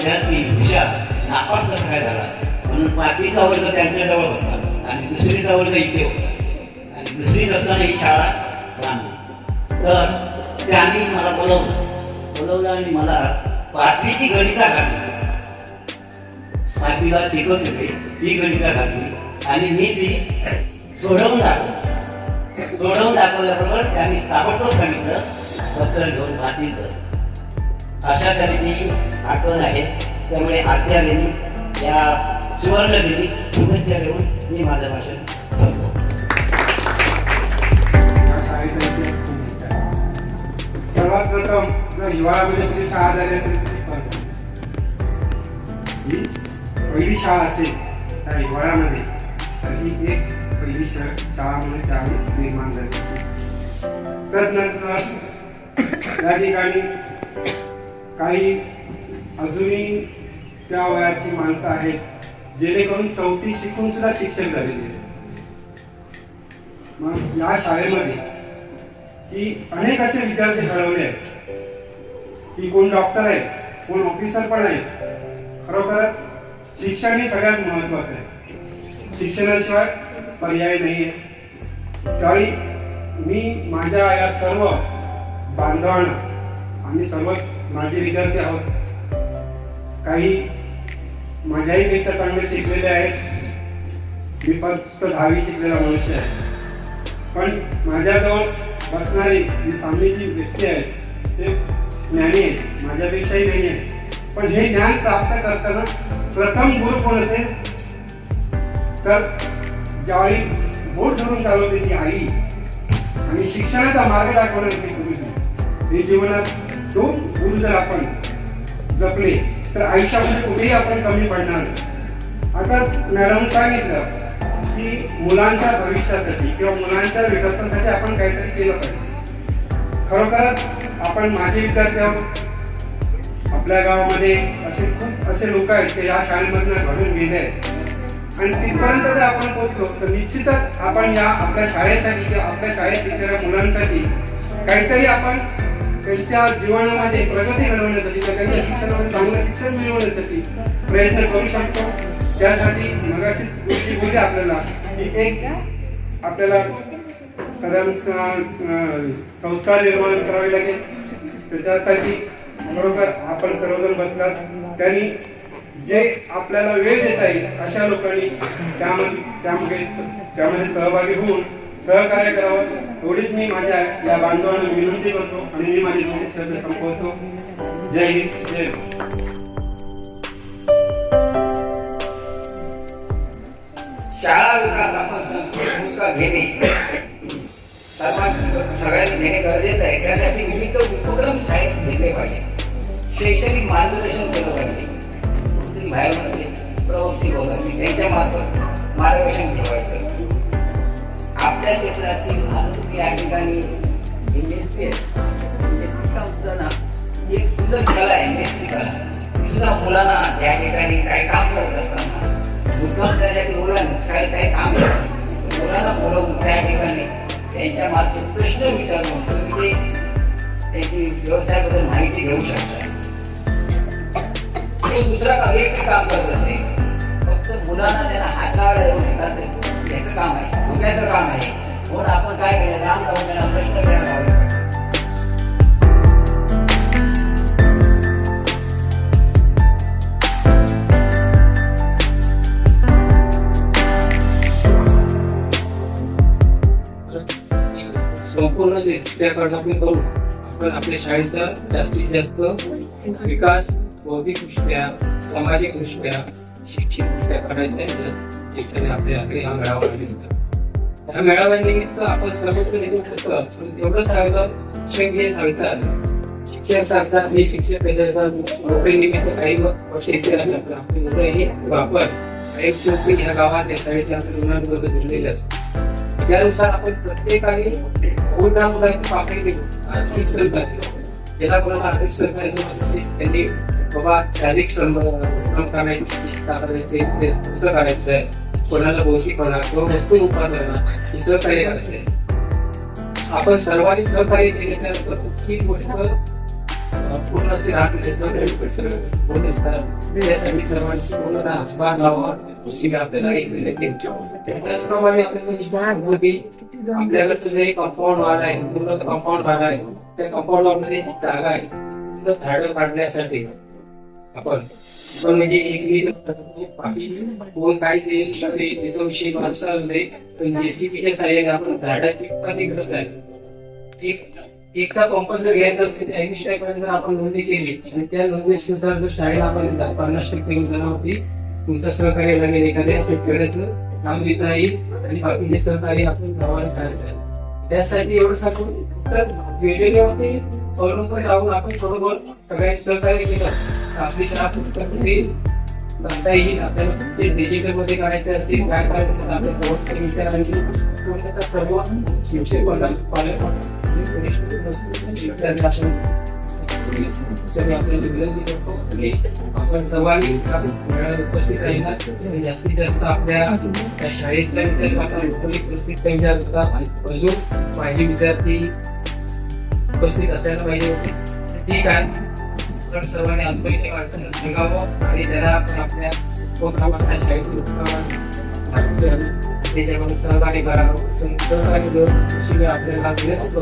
विद्यार्थी हुशार नापास कसा काय झाला म्हणून पाचवीचा वर्ग त्यांच्याजवळ होता. आणि दुसरीचा वर्ग इथे होता. आणि दुसरीत असताना ही शाळा बांधली तर त्यांनी मला बोलवलं. बोलवलं आणि मला पाचवीची गणिता घातली. पाचवीला शिकवत होते ती गणिता घातली. आणि मी ती सोडवून दाखवली. सोडवून दाखवल्याबरोबर त्यांनी ताबडतोब सांगितलं दप्तर घेऊन पाचवी कर अशा तऱ्हेची आठवण आहे. त्यामुळे आजच्या दिनी या सुवर्ण दिनी शुभेच्छा देऊन मी माझं भाषण संपतो सर्वात प्रथम जर हिवाळ्यामध्ये तुझी शाळा झाली असेल ही पहिली शाळा असेल त्या हिवाळ्यामध्ये तर ही एक पहिली शाळा म्हणून त्यावेळी निर्माण झाली. तदनंतर या ठिकाणी काही अजूनही त्या वयाची माणसं आहेत जेणेकरून चौथी शिकून सुद्धा शिक्षक झालेली आहेत मग या शाळेमध्ये की अनेक असे विद्यार्थी घडवले आहेत. की कोण डॉक्टर आहे कोण ऑफिसर पण आहेत. खरोखर शिक्षण हे सगळ्यात महत्वाचं आहे. शिक्षणाशिवाय पर्याय नाही आहे त्यावेळी मी माझ्या या सर्व बांधवांना आम्ही सर्वच माझे विद्यार्थी आहोत. काही माझ्याही पेक्षा चांगले शिकलेले आहेत. मी फक्त दहावी शिकलेला मनुष्य आहे. पण माझ्याजवळ बसणारी जी सामनेची व्यक्ती आहे ते ज्ञानी आहे. माझ्यापेक्षाही नाही आहे. पण हे ज्ञान प्राप्त करताना प्रथम गुरु कोण असेल? तर ज्यावेळी बोट धरून चालवते ती आई. आणि शिक्षणाचा मार्ग दाखवणार ते. हे जीवनात दोन गुण जर आपण जपले तर आयुष्यामध्ये कुठेही आपण कमी पडणार नाही. आता मॅडम सांगितलं की मुलांच्या भविष्यासाठी किंवा मुलांच्या विकासासाठी आपण काहीतरी केलं पाहिजे. खरोखरच आपण माझे विद्यार्थी आहोत. आपल्या गावामध्ये असे खूप असे लोक आहेत की या शाळेमधनं घडून गेले आहेत. आणि तिथपर्यंत जर आपण पोहोचलो तर निश्चितच आपण या आपल्या शाळेसाठी किंवा आपल्या शाळेत शिकणाऱ्या मुलांसाठी काहीतरी आपण त्यांच्या जीवनामध्ये प्रगती घडवण्यासाठी किंवा त्यांच्या शिक्षणामध्ये चांगलं शिक्षण मिळवण्यासाठी प्रयत्न करू शकतो. त्यासाठी मगाशीच गोष्टी बोलली आपल्याला की एक आपल्याला सगळ्यांना संस्कार निर्माण करावे लागेल. त्याच्यासाठी बरोबर आपण सर्वजण बसलात. त्यांनी जे आपल्याला वेळ देता येईल अशा लोकांनी त्यामध्ये त्यामध्ये त्यामध्ये सहभागी होऊन सहकार्य करावं. एवढीच मी माझ्या या बांधवांना विनंती करतो आणि मी माझे दोन शब्द संपवतो. जय हिंद जय शाळा विकास आपण संपूर्ण भूमिका घेणे. सगळ्यांनी घेणे गरजेचं आहे. त्यासाठी विविध उपक्रम शाळेत घेतले पाहिजे. शैक्षणिक मार्गदर्शन केलं पाहिजे. बाहेर प्रवृत्ती बोलायची त्यांच्या मार्फत मार्गदर्शन ठेवायचं आपल्या क्षेत्रातील आता या ठिकाणी एम ना एक सुंदर कला आहे एम एस कला सुद्धा मुलांना त्या ठिकाणी काही काम करत असताना मुद्दाम मुलांना काही काही काम करत मुलांना बोलवून त्या ठिकाणी त्यांच्या मार्फत प्रश्न विचारून तुम्ही ते त्याची व्यवसायाबद्दल माहिती घेऊ शकता दुसरा का एक काम करत असेल फक्त मुलांना त्यांना हातावर देऊन एखादं त्याचं काम आहे. मुलाचं काम आहे. म्हणून आपण काय केलं? काम करून प्रश्न विचारायला संपूर्ण दृष्ट्याकडनं आपण करू आपण आपल्या शाळेचा जास्तीत जास्त विकास बौद्धिकदृष्ट्या सामाजिकदृष्ट्या शैक्षणिकदृष्ट्या करायचा आहे. शिक्षण आपल्याकडे हा मिळावा निमित्त ह्या मेळाव्यानिमित्त आपण सर्वत्र निघू शकतो पण तेवढं शिक्षक हे सांगतात. शिक्षक सांगतात मी शिक्षक कशाचा नोकरी निमित्त काही वर्ष इथे आपली मुलं हे वापर. एक शेवटी ह्या गावात या शाळेच्या मुलांबरोबर जुळलेले असतात त्यानुसार आपण प्रत्येकाने पूर्ण मुलांची पाकळी देऊ आर्थिक सहकार्य ज्याला कोणाला आर्थिक सहकार्य मत असेल त्यांनी बाबा शारीरिक श्रम श्रम करायचे ते करायचं आहे कोणाला बौद्धिक म्हणा किंवा वस्तू उत्पादन म्हणा हे सहकार्य करायचं आपण सर्वांनी सहकार्य केले तर ही गोष्ट पूर्ण ते राखले सहकार्य परिसर होत असतात त्यासाठी सर्वांची पूर्ण हातभार लावा अशी आपल्याला एक विनंती त्याचप्रमाणे आपल्याला आपल्याकडचं जे कंपाऊंड वाल आहे पूर्ण कंपाऊंड वाल आहे त्या कंपाऊंड वाल मध्ये जागा आहे झाडं काढण्यासाठी आपण पण म्हणजे एक मी बाकी कोण काय ते ते त्याचा विषय माणसं नाही पण जेसीबीच्या साह्याने आपण झाडाची कधी गरज आहे. एक एकचा कंपन जर घ्यायचा असेल तर ऐंशी टक्क्यापर्यंत आपण नोंदणी केली आणि त्या नोंदणीनुसार जर शाळेला आपण पन्नास टक्के होती. तुमचं सहकार्य लागेल एखाद्या शेतकऱ्याचं नाव देता येईल आणि बाकीचे सहकार्य आपण गावाला करायचं त्यासाठी एवढं सांगून तर योजनेवरती अवलंबून राहून आपण थोडंफार सगळ्यांनी सहकार्य केलं. तर आपली शाळा कुठे करता येईल आपल्याला जे डिजिटलमध्ये करायचं असेल काय करायचं असेल आपल्यासमोर विचारांची पूर्णतः सर्व शिक्षक वर्गात पालक आपण सर्वांनी उपस्थित राहिला. जास्तीत जास्त आपल्या शाळेतल्या विद्यार्थ्यांना उपस्थित पाहिजे होता अजून पाहिजे विद्यार्थी उपस्थित असायला पाहिजे होते. ठीक आहे तर सर्वांनी आजूबाजूच्या माणसांना सांगावं आणि त्यांना आपण आपल्या उपक्रमाच्या शाळेत त्याच्यामध्ये सहकार्य करावं. सहकार्य शिवाय आपल्याला मिळत होतो